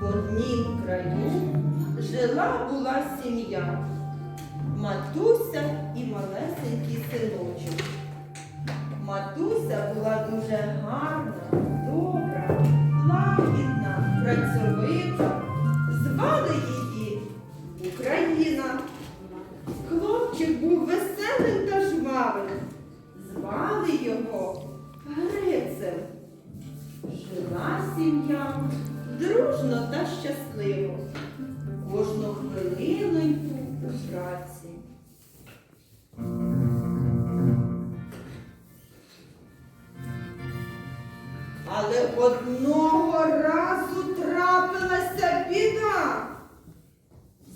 В однім краю жила була сім'я, матуся і малесенький синочок. Матуся була дуже гарна, Жила сім'я дружно та щасливо, кожну хвилиноньку у праці. Але одного разу трапилася біда.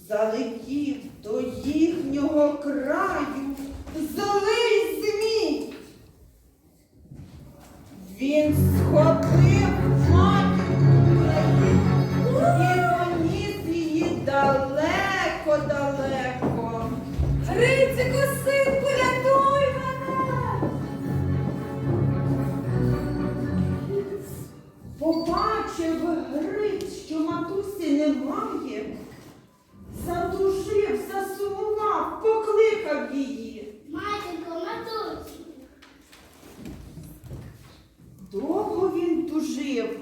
Залетів до їхнього краю злий змій. Він схопив далеко-далеко. Грицику, синку, рятуй мене! Побачив Гриць, що матусі немає, задушив, засумував, покликав її. Матінко, матусю, Довго він тужив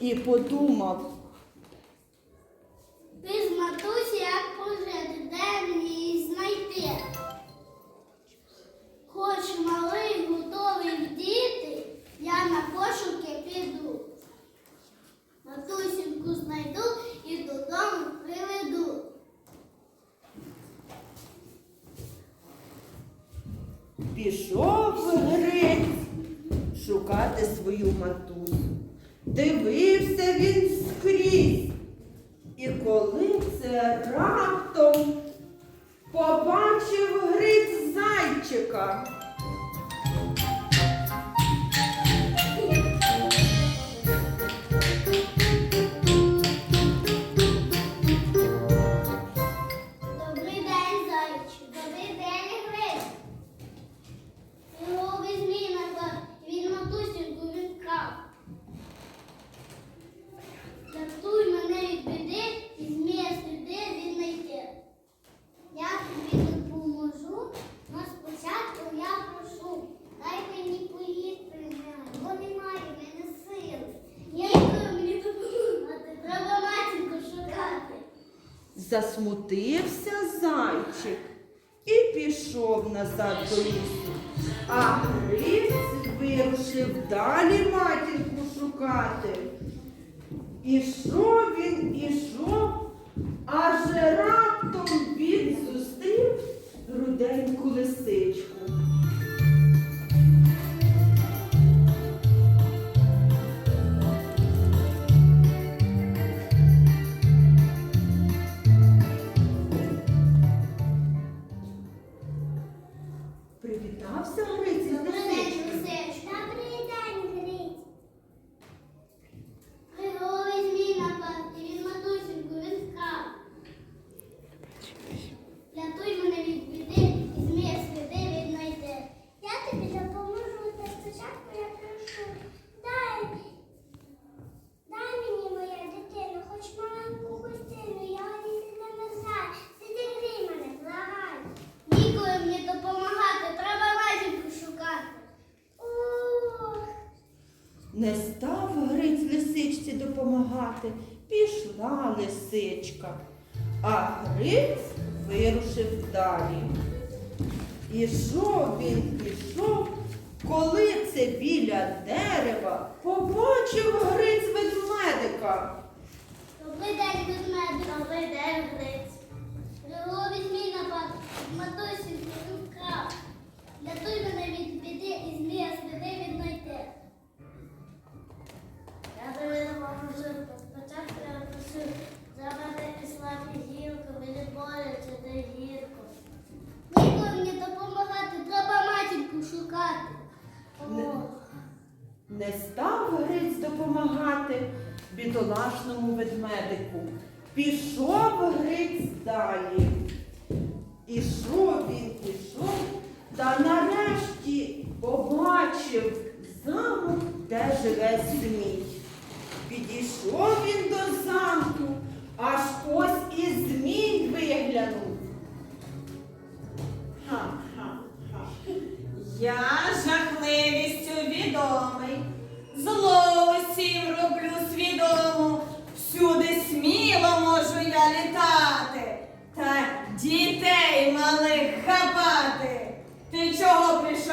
і подумав, пішов Гриць шукати свою матусю. Дивився він скрізь. І коли це раптом побачив Гриць зайчика. Засмутився зайчик і пішов назад до лісу. А Гриць вирушив далі матінку шукати. Ішов допомагати, пішла лисичка, а Гриць вирушив далі. Ішов він, ішов, коли це біля дерева побачив Гриць ведмедика. Добрий день, ведмедик. Добрий день, Гриць. Григові змій напад, матусі вкрав. Рятуй мене від біди і змія сліди віднайти. Я тобі допоможу, спочатку я прошу, слабі гілку, мені боляче та гірко. Ніколи мені допомагати, треба матінку шукати. Не став Гриць допомагати бідолашному ведмедику. Пішов Гриць далі. Ішов він, ішов, та нарешті побачив замок, де живе Змій.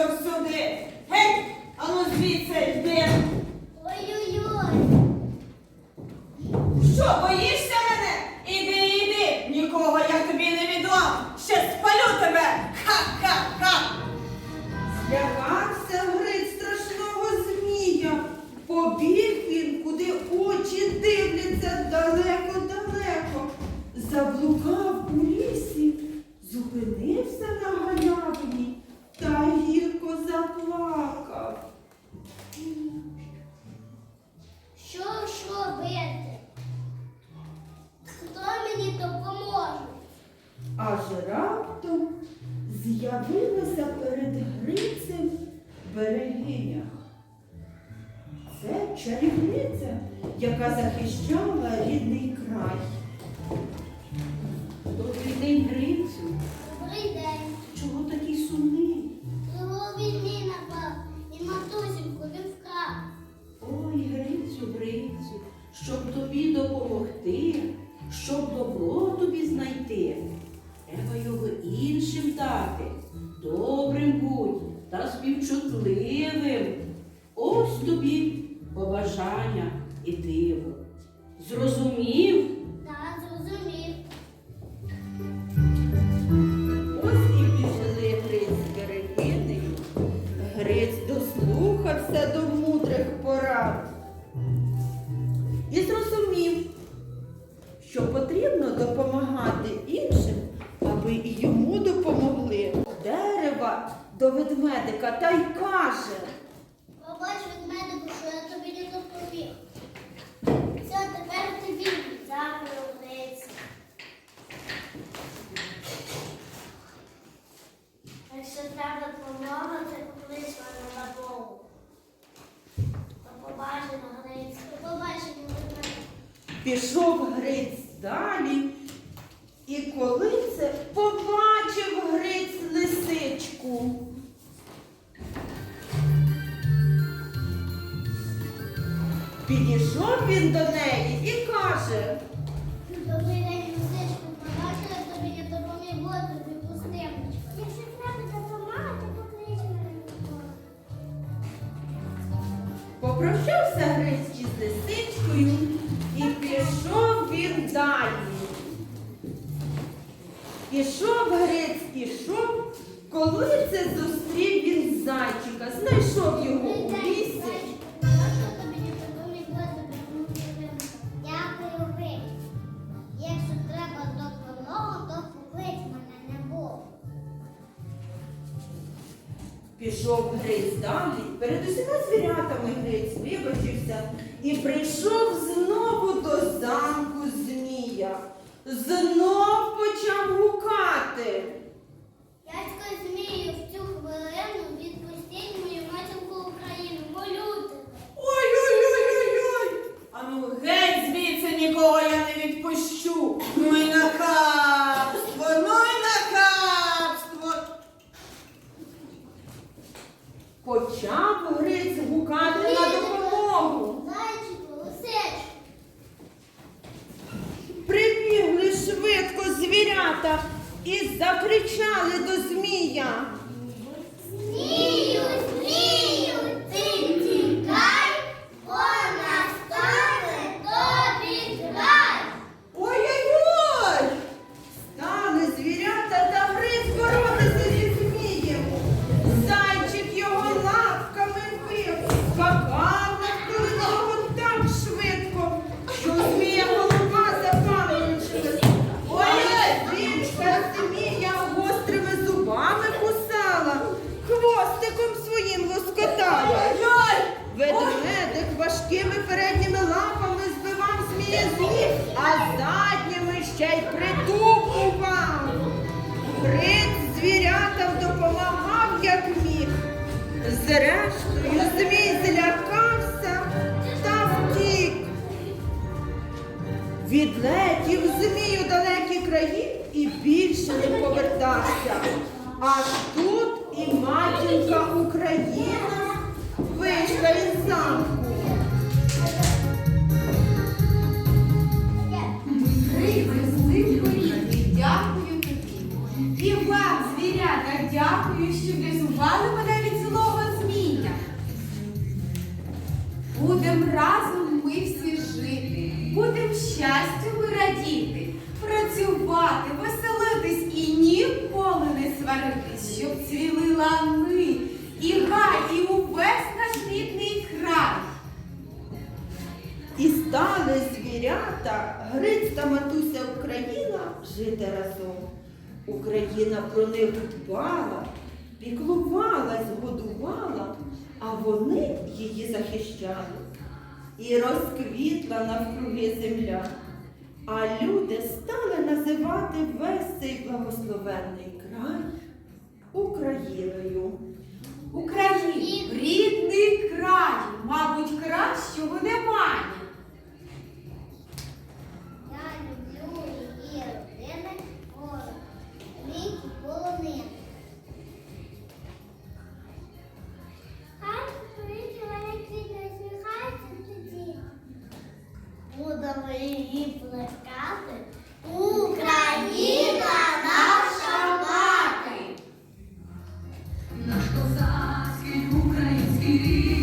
Прийшов сюди? Геть, ану звідси йди. Ой-ой-ой. Що, боїшся мене? Іди, іди, нікого я тобі не віддам. Ще спалю тебе. Ха-ха-ха. Злякався Гриць страшного змія. Побіг він, куди очі дивляться далеко-далеко. Заблукав у лісі, зупинився на берегиня. Це чарівниця, яка захищала рідний край. Добрий день, Грицю. Добрий день. Чого такий сумний? Його війни напав і матусіньку він вкрав. Ой, Грицю, Грицю, щоб тобі допомогти, щоб добро тобі знайти. Треба його іншим дати. Добрим будь та співчутливим. Ось тобі побажання і диво. Зрозумів? Та зрозумів. Ось і пішли Гриць з берегинею. Гриць дослухався до мудрих порад і зрозумів, що потрібно допомагати іншим, аби і йому допомогли. Дерева до ведмедика та й каже. Побач мене, що я тобі не допоміг. Все, тепер тобі Гриць. Якщо треба допомога, то поклич мене на Богу. До побачення, Гриць. До побачення, ведмедик. Пішов Гриць далі. І коли це Підійшов він до неї і каже, Добрий день. Побачила тобі не допоміг воду, відпустимочка. Якщо треба допомагати, поклич мене попрощався Гриць із лисичкою і пішов він далі. Пішов Гриць, пішов, коли це зустрів він зайчика, знайшов його Пішов Гриць далі, перед усіма звірятами Гриць вибачився і прийшов знову до замку Змія. Знов почав гукати. Дядько Змію, в цю хвилину відпустіть мою матінку Україну, молю тебе. Ой-ой-ой-ой-ой! Ану геть звідси нікого я не відпущу. Ну й нахабство, ну й нахабство. Почав Гриць гукати на допомогу. Прибігли швидко звірята і закричали до Змія. не а задніми ще й притупував. Брид звірятам допомагав, як міг. Зрештою, змій злякався та втік. Відлетів змій у далекі краї і більше не повертався. Аж тут і матінка Україна вийшла із замку. Дякую, що врятували мене від злого змія. Будем разом ми всі жити, будем щастю радіти, працювати, веселитись і ніколи не сваритись, щоб цвіли лани і гай, і увесь наш рідний край. І стали звірята, Гриць та матуся Україна жити разом. Україна про них дбала, піклувалась, годувала, а вони її захищали. І розквітла навкруги земля. А люди стали називати весь цей благословенний край Україною. Україні, рідний край, мабуть, кращого немає. You.